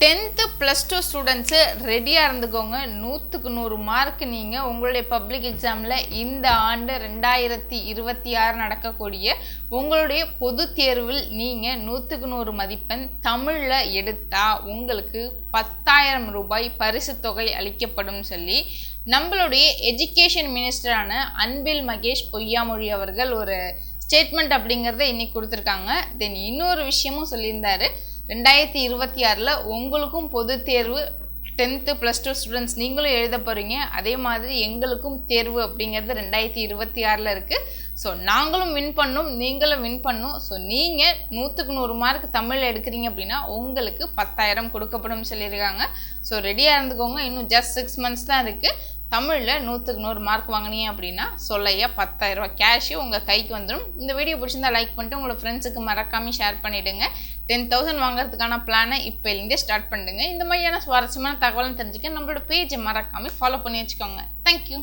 Tenth plus two students ரெடியாக இருந்துக்கோங்க. நூற்றுக்கு நூறு மார்க் நீங்கள் உங்களுடைய பப்ளிக் எக்ஸாமில் இந்த ஆண்டு ரெண்டாயிரத்தி இருபத்தி ஆறு நடக்கக்கூடிய உங்களுடைய பொது தேர்வில் நீங்கள் நூற்றுக்கு நூறு மதிப்பெண் தமிழில் எடுத்தால் உங்களுக்கு பத்தாயிரம் ரூபாய் பரிசு தொகை அளிக்கப்படும் சொல்லி நம்மளுடைய எஜுகேஷன் மினிஸ்டரான அன்பில் மகேஷ் பொய்யாமொழி அவர்கள் ஒரு ஸ்டேட்மெண்ட் அப்படிங்கிறத இன்னைக்கு கொடுத்துருக்காங்க. தென் இன்னொரு விஷயமும் சொல்லியிருந்தாரு. ரெண்டாயிரத்தி இருபத்தி ஆறில் உங்களுக்கும் பொது தேர்வு டென்த்து ப்ளஸ் டூ ஸ்டூடெண்ட்ஸ் நீங்களும் எழுத போகிறீங்க அதே மாதிரி எங்களுக்கும் தேர்வு அப்படிங்கிறது ரெண்டாயிரத்தி இருபத்தி ஆறில் இருக்குது ஸோ நாங்களும் வின் பண்ணும் நீங்களும் வின் பண்ணும். ஸோ நீங்கள் நூற்றுக்கு நூறு மார்க் தமிழில் எடுக்கிறீங்க அப்படின்னா உங்களுக்கு பத்தாயிரம் கொடுக்கப்படும் சொல்லியிருக்காங்க. ஸோ ரெடியாக இருந்துக்கோங்க. இன்னும் ஜஸ்ட் சிக்ஸ் மந்த்ஸ் தான் இருக்குது தமிழில் நூற்றுக்கு நூறு மார்க் வாங்கினீங்க அப்படின்னா சொல்லையா பத்தாயிரம் கேஷு உங்கள் கைக்கு வந்துடும் இந்த வீடியோ பிடிச்சிருந்தா லைக் பண்ணிட்டு உங்களோட ஃப்ரெண்ட்ஸுக்கு மறக்காமல் ஷேர் பண்ணிவிடுங்க டென் தௌசண்ட் வாங்குறதுக்கான பிளானை இப்போலேருந்தே ஸ்டார்ட் பண்ணுங்கள் இந்த மாதிரியான சுவாரஸ்யமான தகவலும் தெரிஞ்சுக்க நம்மளோட பேஜை மறக்காமல் ஃபாலோ பண்ணி வச்சுக்கோங்க. தேங்க்யூ